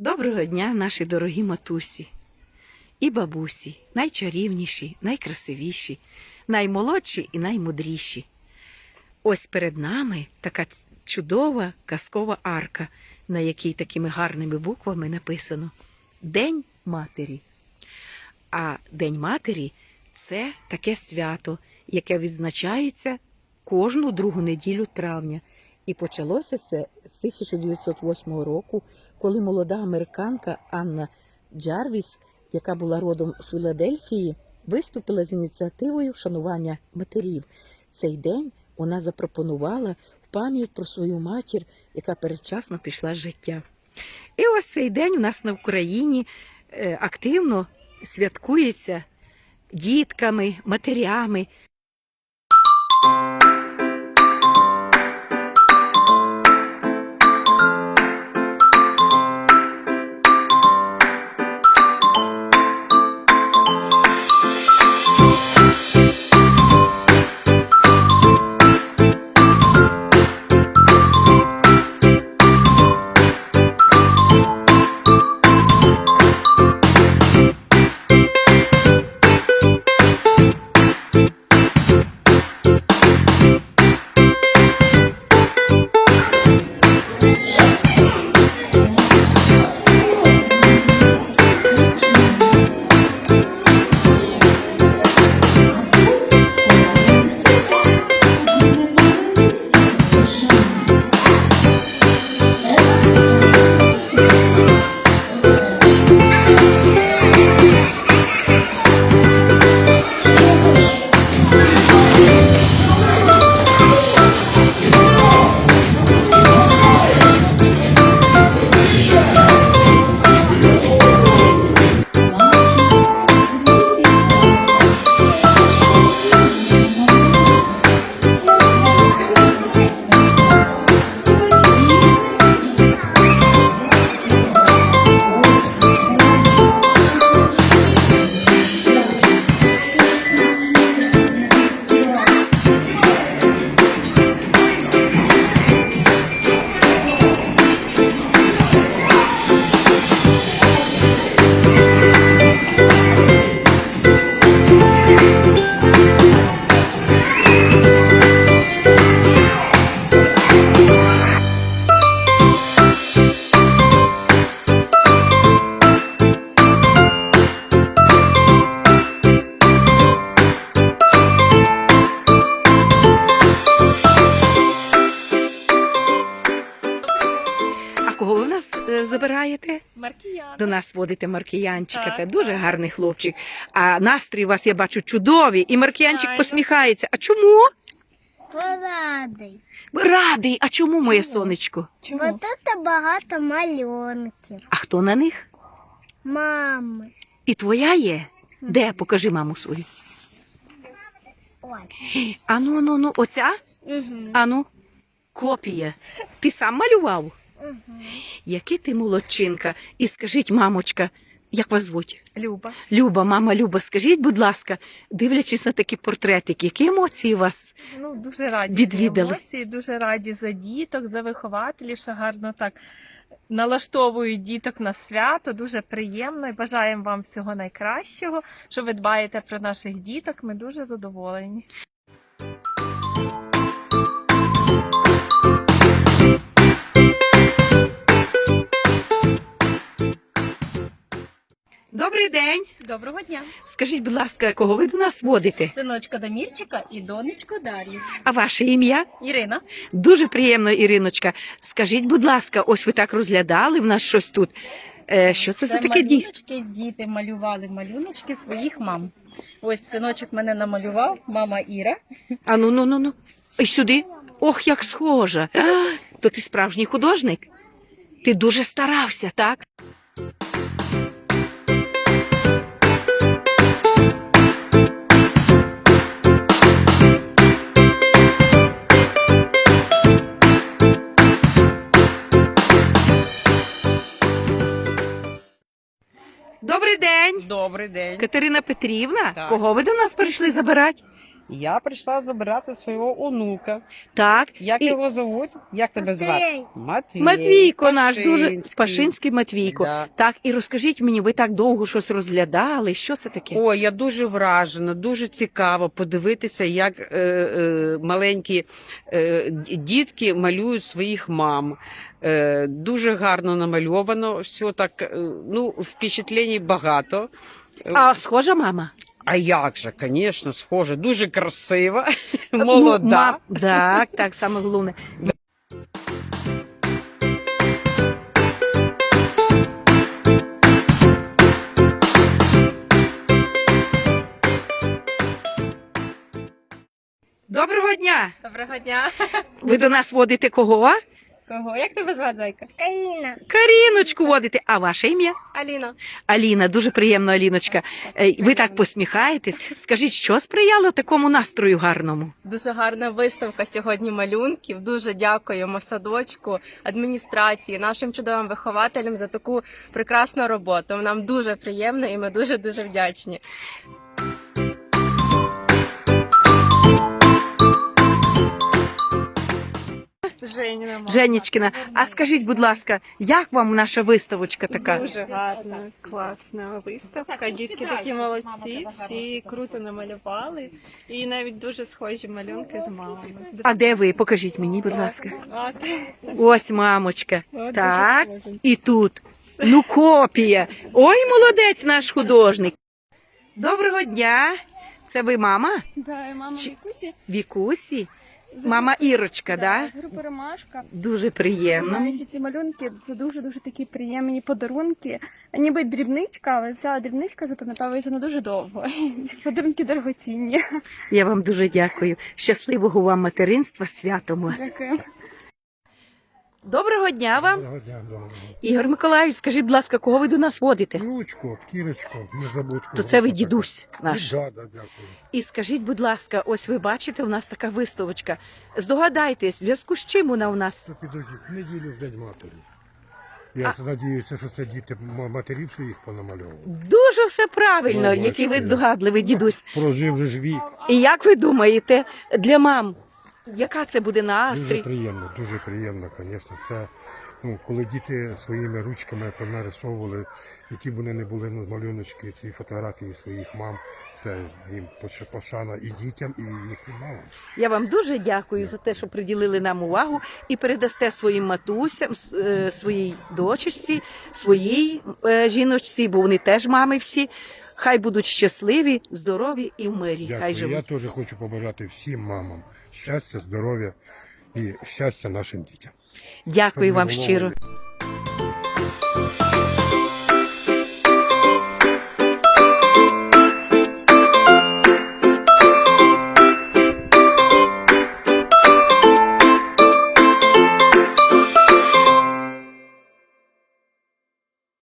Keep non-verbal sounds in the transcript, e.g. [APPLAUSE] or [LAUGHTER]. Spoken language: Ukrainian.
Доброго дня, наші дорогі матусі і бабусі, найчарівніші, найкрасивіші, наймолодші і наймудріші. Ось перед нами така чудова казкова арка, на якій такими гарними буквами написано День матері. А День матері це таке свято, яке відзначається кожну другу неділю травня. І почалося це з 1908 року, коли молода американка Анна Джарвіс, яка була родом з Філадельфії, виступила з ініціативою вшанування матерів. Цей день вона запропонувала в пам'ять про свою матір, яка передчасно пішла з життя. І ось цей день у нас на Україні е, активно святкується дітками, матерями. Забираєте? Маркіян. До нас водите Маркіянчика. Так, Це дуже так. гарний хлопчик. А настрій у вас я бачу чудовий, і Маркіянчик Правильно. посміхається. А чому? Порадий. Радий. А чому моє сонечко? Чому? Вот это багато малюнків. А хто на них? Мами. І твоя є? Де? Покажи маму свою. Ой. Ану, ну, ну, оця? Угу. Ану, копія. Ти сам малював? Угу. Який ти молодчинка? І скажіть, мамочка, як вас звуть? Люба. Люба, мама Люба, скажіть, будь ласка, дивлячись на такі портретики, які емоції у вас? Ну, дуже раді Відвідали. за емоції, дуже раді за діток, за вихователів, що гарно так налаштовують діток на свято. Дуже приємно і бажаємо вам всього найкращого, що ви дбаєте про наших діток. Ми дуже задоволені. Доброго дня, Скажіть, будь ласка, кого ви до нас водите? синочка Дамірчика і донечку Дар'ю. А ваше ім'я? Ірина. Дуже приємно, Іриночка. Скажіть, будь ласка, ось ви так розглядали в нас щось тут. Е, що це, за таке дійство? малюночки, діти малювали малюночки своїх мам. Ось синочок мене намалював, мама Іра. А ну ну ну ну. І сюди. Ох, як схожа. А, то ти справжній художник? Ти дуже старався, так? Добрий день, Катерина Петрівна. Так. Кого ви до нас прийшли забирати? Я прийшла забирати свого онука. Так. Як І- його зовуть? Як тебе звати? Матвій. Матвій. Матвійко наш дуже Пашинський. Пашинський Матвійко. Да. Так, і розкажіть мені, ви так довго щось розглядали. Що це таке? О, я дуже вражена, дуже цікаво подивитися, як е, е, маленькі е, д- дітки малюють своїх мам. Е, дуже гарно намальовано, все так, е, ну, впечатлень багато. А схожа мама? А як же, звісно, схоже, дуже красива, Ну, молода. ма- Так, так, саме головне. Доброго дня! Доброго дня. Ви до нас водите кого? Кого? Як тебе звати, зайка? Каріна. Каріночку водите. А ваше ім'я? Аліна. Аліна, дуже приємно, Аліночка. Е, Ви так посміхаєтесь. Скажіть, що сприяло такому настрою гарному? Дуже гарна виставка сьогодні малюнків. Дуже дякуємо садочку, адміністрації, нашим чудовим вихователям за таку прекрасну роботу. Нам дуже приємно і ми дуже дуже вдячні. Женіна мама. А скажіть, будь ласка, як вам наша виставочка така? Дуже гарна, класна виставка. Дітки такі молодці, всі круто намалювали. І навіть дуже схожі малюнки з мамами. А де ви? Покажіть мені, будь ласка. Ось мамочка. Так, і тут. Ну, копія. Ой, молодець наш художник. Доброго дня. Це ви мама? Да, мама Чи- Вікусі. Вікусі? Мама Ірочка, да? з групи Ромашка. Дуже приємно. Навіть ці малюнки це дуже дуже такі приємні подарунки. Ніби дрібничка, але ця дрібничка запам'ятовується на дуже довго. Ці [LAUGHS] подарунки дорогоцінні. Я вам дуже дякую. Щасливого вам материнства, святом вас. Дякую. Доброго дня вам. Доброго дня, доброго. Ігор Миколаївич, скажіть, будь ласка, кого ви до нас водите? Кірочку, незабудку. То це ви дідусь наш. Так, да, дякую. І скажіть, будь ласка, ось ви бачите, у нас така виставочка. Здогадайтесь, в зв'язку з чим вона у нас? То підождіть, в неділю в День матері. Я сподіваюся, що це діти матерів своїх понамальовували. Дуже все правильно, Ну, який ви здогадливий дідусь. Прожив же ж вік. І як ви думаєте, для мам, яка це буде Дуже приємно, дуже приємно, звісно. Це ну, коли діти своїми ручками понарисовували, які б вони не були ну, малюночки, ці фотографії своїх мам, це їм пошана і дітям, і їхнім мамам. Я вам дуже дякую за те, що приділили нам увагу і передасте своїм матусям, с- е, своїй дочечці, своїй е, жіночці, бо вони теж мами всі. Хай будуть щасливі, здорові і в мирі. Хай Дякую. живуть. Я теж хочу побажати всім мамам щастя, здоров'я і щастя нашим дітям. Дякую Щоб вам щиро.